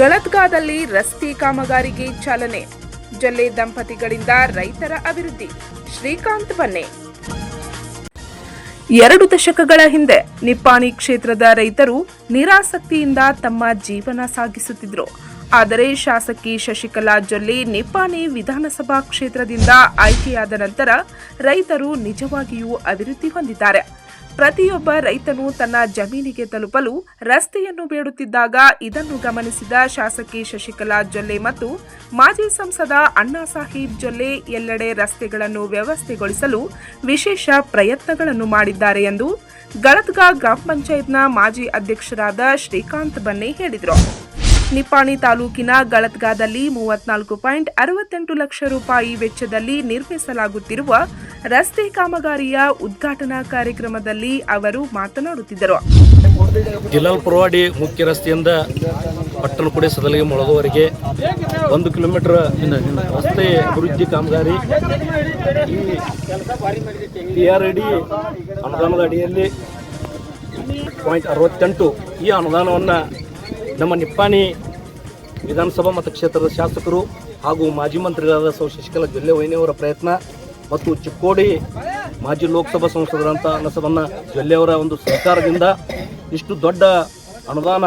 ಗಳತ್ಗಾದಲ್ಲಿ ರಸ್ತೆ ಕಾಮಗಾರಿಗೆ ಚಾಲನೆ. ಜೊಲ್ಲೆ ದಂಪತಿಗಳಿಂದ ರೈತರ ಅಭಿವೃದ್ಧಿ. ಶ್ರೀಕಾಂತ್ ಬನ್ನೆ. ಎರಡು ದಶಕಗಳ ಹಿಂದೆ ನಿಪ್ಪಾಣಿ ಕ್ಷೇತ್ರದ ರೈತರು ನಿರಾಸಕ್ತಿಯಿಂದ ತಮ್ಮ ಜೀವನ ಸಾಗಿಸುತ್ತಿದ್ದರು ಆದರೆ ಶಾಸಕಿ ಶಶಿಕಲಾ ಜೊಲ್ಲೆ ನಿಪ್ಪಾಣಿ ವಿಧಾನಸಭಾ ಕ್ಷೇತ್ರದಿಂದ ಆಯ್ಕೆಯಾದ ನಂತರ ರೈತರು ನಿಜವಾಗಿಯೂ ಅಭಿವೃದ್ಧಿ ಹೊಂದಿದ್ದಾರೆ. ಪ್ರತಿಯೊಬ್ಬ ರೈತನು ತನ್ನ ಜಮೀನಿಗೆ ತಲುಪಲು ರಸ್ತೆಯನ್ನು ಬೇಡುತ್ತಿದ್ದಾಗ ಇದನ್ನು ಗಮನಿಸಿದ ಶಾಸಕಿ ಶಶಿಕಲಾ ಜೊಲ್ಲೆ ಮತ್ತು ಮಾಜಿ ಸಂಸದ ಅಣ್ಣಾ ಸಾಹೀಬ್ ಜೊಲ್ಲೆ ಎಲ್ಲೆಡೆ ರಸ್ತೆಗಳನ್ನು ವ್ಯವಸ್ಥೆಗೊಳಿಸಲು ವಿಶೇಷ ಪ್ರಯತ್ನಗಳನ್ನು ಮಾಡಿದ್ದಾರೆ ಎಂದು ಗಳದ್ಗಾ ಗ್ರಾಮ ಪಂಚಾಯತ್ನ ಮಾಜಿ ಅಧ್ಯಕ್ಷರಾದ ಶ್ರೀಕಾಂತ್ ಬನ್ನೆ ಹೇಳಿದರು. ನಿಪ್ಪಾಣಿ ತಾಲೂಕಿನ ಗಳತ್ಗಾದಲ್ಲಿ ಮೂವತ್ನಾಲ್ಕು ಪಾಯಿಂಟ್ ಅರವತ್ತೆಂಟು ಲಕ್ಷ ರೂಪಾಯಿ ವೆಚ್ಚದಲ್ಲಿ ನಿರ್ಮಿಸಲಾಗುತ್ತಿರುವ ರಸ್ತೆ ಕಾಮಗಾರಿಯ ಉದ್ಘಾಟನಾ ಕಾರ್ಯಕ್ರಮದಲ್ಲಿ ಅವರು ಮಾತನಾಡುತ್ತಿದ್ದರು. ಜಿಲ್ಲಾ ಪುರವಾಡಿ ಮುಖ್ಯ ರಸ್ತೆಯಿಂದ ಪಟ್ಟಣಕುಡಿ ಸದಲಿಗೆ ಮೊಳಗುವವರೆಗೆ ಒಂದು ಕಿಲೋಮೀಟರ್ ರಸ್ತೆ ಅಭಿವೃದ್ಧಿ ಕಾಮಗಾರಿ ಟಿ ಆರ್ ಅನುದಾನದ ಅಡಿಯಲ್ಲಿ ಪಾಯಿಂಟ್ ಅರವತ್ತೆಂಟು ಈ ಅನುದಾನವನ್ನು ನಮ್ಮ ನಿಪ್ಪಾಣಿ ವಿಧಾನಸಭಾ ಮತಕ್ಷೇತ್ರದ ಶಾಸಕರು ಹಾಗೂ ಮಾಜಿ ಮಂತ್ರಿಗಳಾದ ಸೌ ಶಶಿಕಲಾ ಜೊಲ್ಲೆ ವೈನಿಯವರ ಪ್ರಯತ್ನ ಮತ್ತು ಚಿಕ್ಕೋಡಿ ಮಾಜಿ ಲೋಕಸಭಾ ಸಂಸದರಂಥ ಅನಸವನ್ನ ಜೊಲ್ಲೆಯವರ ಒಂದು ಸರ್ಕಾರದಿಂದ ಇಷ್ಟು ದೊಡ್ಡ ಅನುದಾನ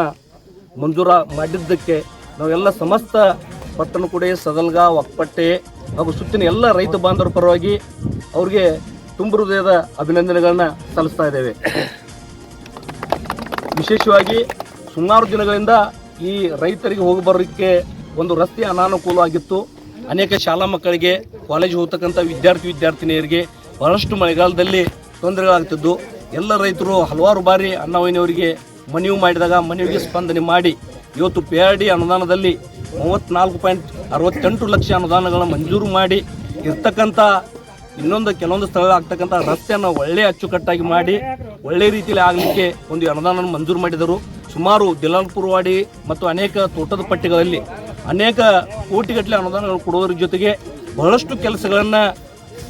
ಮಂಜೂರ ಮಾಡಿದ್ದಕ್ಕೆ ನಾವೆಲ್ಲ ಸಮಸ್ತ ಪಟ್ಟಣಕುಡೆ ಸದಲ್ಗ, ಒಕ್ಕಪಟ್ಟೆ ಹಾಗೂ ಸುತ್ತಿನ ಎಲ್ಲ ರೈತ ಬಾಂಧವರ ಪರವಾಗಿ ಅವ್ರಿಗೆ ತುಂಬ ಹೃದಯದ ಅಭಿನಂದನೆಗಳನ್ನ ಸಲ್ಲಿಸ್ತಾ ಇದ್ದೇವೆ. ವಿಶೇಷವಾಗಿ ಸುಮಾರು ದಿನಗಳಿಂದ ಈ ರೈತರಿಗೆ ಹೋಗಿ ಬರೋಕ್ಕೆ ಒಂದು ರಸ್ತೆ ಅನಾನುಕೂಲವಾಗಿತ್ತು. ಅನೇಕ ಶಾಲಾ ಮಕ್ಕಳಿಗೆ ಕಾಲೇಜ್ ಹೋಗ್ತಕ್ಕಂಥ ವಿದ್ಯಾರ್ಥಿ ವಿದ್ಯಾರ್ಥಿನಿಯರಿಗೆ ಬಹಳಷ್ಟು ಮಳೆಗಾಲದಲ್ಲಿ ತೊಂದರೆಗಳಾಗ್ತಿದ್ದು. ಎಲ್ಲ ರೈತರು ಹಲವಾರು ಬಾರಿ ಅಣ್ಣವಯ್ಯನವರಿಗೆ ಮನವಿ ಮಾಡಿದಾಗ ಮನವಿಗೆ ಸ್ಪಂದನೆ ಮಾಡಿ ಇವತ್ತು ಪಿ ಆರ್ ಡಿ ಅನುದಾನದಲ್ಲಿ ಮೂವತ್ತ್ನಾಲ್ಕು ಪಾಯಿಂಟ್ ಅರವತ್ತೆಂಟು ಲಕ್ಷ ಅನುದಾನಗಳನ್ನು ಮಂಜೂರು ಮಾಡಿ ಇರ್ತಕ್ಕಂಥ ಇನ್ನೊಂದು ಕೆಲವೊಂದು ಸ್ಥಳ ಆಗ್ತಕ್ಕಂಥ ರಸ್ತೆಯನ್ನು ಒಳ್ಳೆಯ ಅಚ್ಚುಕಟ್ಟಾಗಿ ಮಾಡಿ ಒಳ್ಳೆಯ ರೀತಿಯಲ್ಲಿ ಆಗಲಿಕ್ಕೆ ಒಂದು ಅನುದಾನವನ್ನು ಮಂಜೂರು ಮಾಡಿದರು. ಸುಮಾರು ದಿಲಾಲ್ಪುರವಾಡಿ ಮತ್ತು ಅನೇಕ ತೋಟದ ಪಟ್ಟಿಗಳಲ್ಲಿ ಅನೇಕ ಕೋಟಿಗಟ್ಟಲೆ ಅನುದಾನಗಳು ಕೊಡುವುದರ ಜೊತೆಗೆ ಬಹಳಷ್ಟು ಕೆಲಸಗಳನ್ನು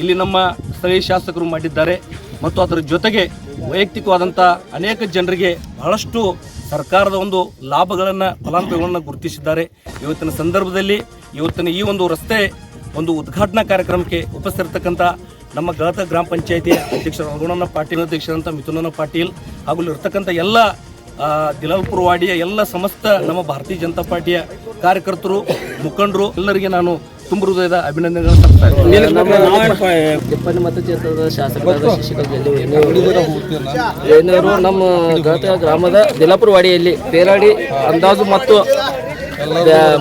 ಇಲ್ಲಿ ನಮ್ಮ ಸ್ಥಳೀಯ ಶಾಸಕರು ಮಾಡಿದ್ದಾರೆ. ಮತ್ತು ಅದರ ಜೊತೆಗೆ ವೈಯಕ್ತಿಕವಾದಂಥ ಅನೇಕ ಜನರಿಗೆ ಬಹಳಷ್ಟು ಸರ್ಕಾರದ ಒಂದು ಲಾಭಗಳನ್ನು, ಫಲಾನುಭವಿಗಳನ್ನು ಗುರುತಿಸಿದ್ದಾರೆ. ಇವತ್ತಿನ ಸಂದರ್ಭದಲ್ಲಿ ಇವತ್ತಿನ ಈ ಒಂದು ರಸ್ತೆ ಒಂದು ಉದ್ಘಾಟನಾ ಕಾರ್ಯಕ್ರಮಕ್ಕೆ ಉಪಸ್ಥಿರತಕ್ಕಂಥ ನಮ್ಮ ಗಳತ ಗ್ರಾಮ ಪಂಚಾಯಿತಿ ಅಧ್ಯಕ್ಷ ಅರುಣನ ಪಾಟೀಲ್ ಅಧ್ಯಕ್ಷರಂಥ ಮಿಥುನನ ಪಾಟೀಲ್ ಹಾಗೂ ಇರ್ತಕ್ಕಂಥ ಎಲ್ಲ ದಿಲಾಲ್ಪುರ ವಾಡಿಯ ಎಲ್ಲ ಸಮಸ್ತ ನಮ್ಮ ಭಾರತೀಯ ಜನತಾ ಪಾರ್ಟಿಯ ಕಾರ್ಯಕರ್ತರು ಮುಖಂಡರು ಎಲ್ಲರಿಗೆ ನಾನು ತುಂಬ ಹೃದಯದ ಅಭಿನಂದನೆಗಳನ್ನು ತಿಪ್ಪಣ್ಣಿ ಮತಕ್ಷೇತ್ರದ ಶಾಸಕರಾದ ಜೊಲ್ಲೆ ಏನೇರು ನಮ್ಮ ಗತ ಗ್ರಾಮದ ದಿಲಾಪುರ ವಾಡಿಯಲ್ಲಿ ಪೇರಾಡಿ ಅಂದಾಜು ಮತ್ತು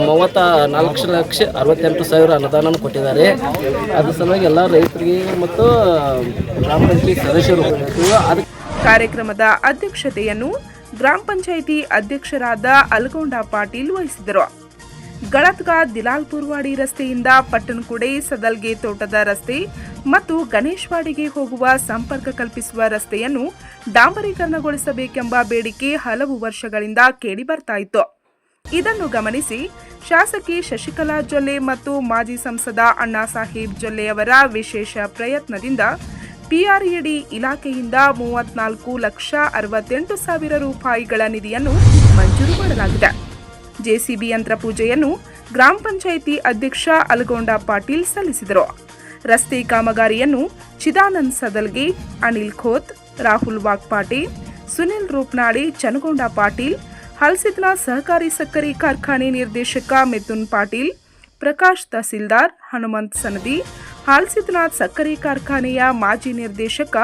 ಮೂವತ್ತ ನಾಲ್ಕು ಲಕ್ಷ ಅರವತ್ತೆಂಟು ಸಾವಿರ ಅನುದಾನ ಕೊಟ್ಟಿದ್ದಾರೆ. ಅದ್ರ ಸಲುವಾಗಿ ಎಲ್ಲ ರೈತರಿಗೆ ಮತ್ತು ಗ್ರಾಮ ಪಂಚಾಯತ್ ಸದಸ್ಯರು ಅದಕ್ಕೆ ಕಾರ್ಯಕ್ರಮದ ಅಧ್ಯಕ್ಷತೆಯನ್ನು ಗ್ರಾಮ ಪಂಚಾಯಿತಿ ಅಧ್ಯಕ್ಷರಾದ ಅಲಗೌಂಡ ಪಾಟೀಲ್ ವಹಿಸಿದರು. ಗಳತ್ಗಾ ದಿಲಾಲ್ಪುರ್ವಾಡಿ ರಸ್ತೆಯಿಂದ ಪಟ್ಟಣಕುಡೆ, ಸದಲ್ಗೆ ತೋಟದ ರಸ್ತೆ ಮತ್ತು ಗಣೇಶ್ವಾಡಿಗೆ ಹೋಗುವ ಸಂಪರ್ಕ ಕಲ್ಪಿಸುವ ರಸ್ತೆಯನ್ನು ಡಾಂಬರೀಕರಣಗೊಳಿಸಬೇಕೆಂಬ ಬೇಡಿಕೆ ಹಲವು ವರ್ಷಗಳಿಂದ ಕೇಳಿಬರ್ತಾ ಇತ್ತು. ಇದನ್ನು ಗಮನಿಸಿ ಶಾಸಕಿ ಶಶಿಕಲಾ ಜೊಲ್ಲೆ ಮತ್ತು ಮಾಜಿ ಸಂಸದ ಅಣ್ಣಾ ಸಾಹೇಬ್ ಜೊಲ್ಲೆಯವರ ವಿಶೇಷ ಪ್ರಯತ್ನದಿಂದ ಪಿಆರ್ಇಡಿ ಇಲಾಖೆಯಿಂದ ಮೂವತ್ನಾಲ್ಕು ಲಕ್ಷ ಅರವತ್ತೆಂಟು ಸಾವಿರ ರೂಪಾಯಿಗಳ ನಿಧಿಯನ್ನು ಮಂಜೂರು ಮಾಡಲಾಗಿದೆ. ಜೆಸಿಬಿ ಯಂತ್ರ ಪೂಜೆಯನ್ನು ಗ್ರಾಮ ಪಂಚಾಯಿತಿ ಅಧ್ಯಕ್ಷ ಅಲಗೊಂಡ ಪಾಟೀಲ್ ಸಲ್ಲಿಸಿದರು. ರಸ್ತೆ ಕಾಮಗಾರಿಯನ್ನು ಚಿದಾನಂದ್ ಸದಲ್ಗಿ, ಅನಿಲ್ ಖೋತ್, ರಾಹುಲ್ ವಾಗ್ಪಾಟೆ, ಸುನಿಲ್ ರೂಪ್ನಾಳಿ ಚನಗೊಂಡ ಪಾಟೀಲ್, ಹಲ್ಸಿದ್ನ ಸಹಕಾರಿ ಸಕ್ಕರೆ ಕಾರ್ಖಾನೆ ನಿರ್ದೇಶಕ ಮಿಥುನ್ ಪಾಟೀಲ್, ಪ್ರಕಾಶ್ ತಹಸೀಲ್ದಾರ್ ಹನುಮಂತ್ ಸನದಿ ಹಾಲ್ಸಿದ್ನಾಥ್ ಸಕ್ಕರೆ ಕಾರ್ಖಾನೆಯ ಮಾಜಿ ನಿರ್ದೇಶಕ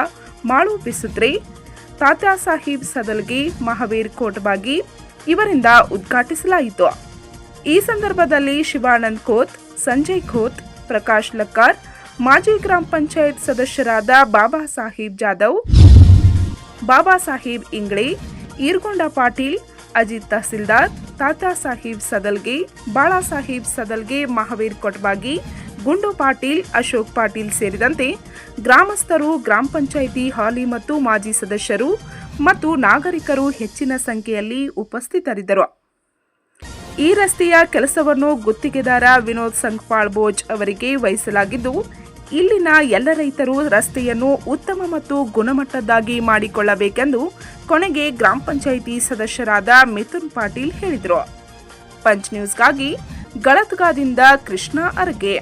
ಮಾಳು ಬಿಸುತ್ರೆ ತಾತ್ಯಾ ಸಾಹೇಬ್ ಸದಲ್ಗೆ ಮಹಾವೀರ್ ಕೋಟ್ಬಾಗಿ ಇವರಿಂದ ಉದ್ಘಾಟಿಸಲಾಯಿತು. ಈ ಸಂದರ್ಭದಲ್ಲಿ ಶಿವಾನಂದ್ ಖೋತ್ ಸಂಜಯ್ ಖೋತ್ ಪ್ರಕಾಶ್ ಲಕ್ಕಾರ್, ಮಾಜಿ ಗ್ರಾಮ ಪಂಚಾಯತ್ ಸದಸ್ಯರಾದ ಬಾಬಾ ಸಾಹೇಬ್ ಜಾಧವ್, ಬಾಬಾ ಸಾಹೇಬ್ ಇಂಗ್ಳೆ, ಈರ್ಗೊಂಡ ಪಾಟೀಲ್, ಅಜಿತ್ ತಹಸೀಲ್ದಾರ್, ತಾತಾ ಸಾಹೇಬ್ ಸದಲ್ಗೆ, ಬಾಳಾ ಸಾಹೇಬ್ ಸದಲ್ಗೆ ಮಹಾವೀರ್ ಕೊಟ್ಬಾಗಿ ಗುಂಡು ಪಾಟೀಲ್, ಅಶೋಕ್ ಪಾಟೀಲ್ ಸೇರಿದಂತೆ ಗ್ರಾಮಸ್ಥರು, ಗ್ರಾಮ ಪಂಚಾಯಿತಿ, ಹಾಲಿ ಮತ್ತು ಮಾಜಿ ಸದಸ್ಯರು ಮತ್ತು ನಾಗರಿಕರು ಹೆಚ್ಚಿನ ಸಂಖ್ಯೆಯಲ್ಲಿ ಉಪಸ್ಥಿತರಿದ್ದರು. ಈ ರಸ್ತೆಯ ಕೆಲಸವನ್ನು ಗುತ್ತಿಗೆದಾರ ವಿನೋದ್ ಸಂಗ್ಪಾಳ್ ಬೋಜ್ ಅವರಿಗೆ ವಹಿಸಲಾಗಿದ್ದು, ಇಲ್ಲಿನ ಎಲ್ಲ ರೈತರು ರಸ್ತೆಯನ್ನು ಉತ್ತಮ ಮತ್ತು ಗುಣಮಟ್ಟದ್ದಾಗಿ ಮಾಡಿಕೊಳ್ಳಬೇಕೆಂದು ಕೊನೆಗೆ ಗ್ರಾಮ ಪಂಚಾಯಿತಿ ಸದಸ್ಯರಾದ ಮಿಥುನ್ ಪಾಟೀಲ್ ಹೇಳಿದರು. ಪಂಚ್ ನ್ಯೂಸ್ಗಾಗಿ, ಗಳತ್ಗಾದಿಂದ ಕೃಷ್ಣ ಅರ್ಗೆ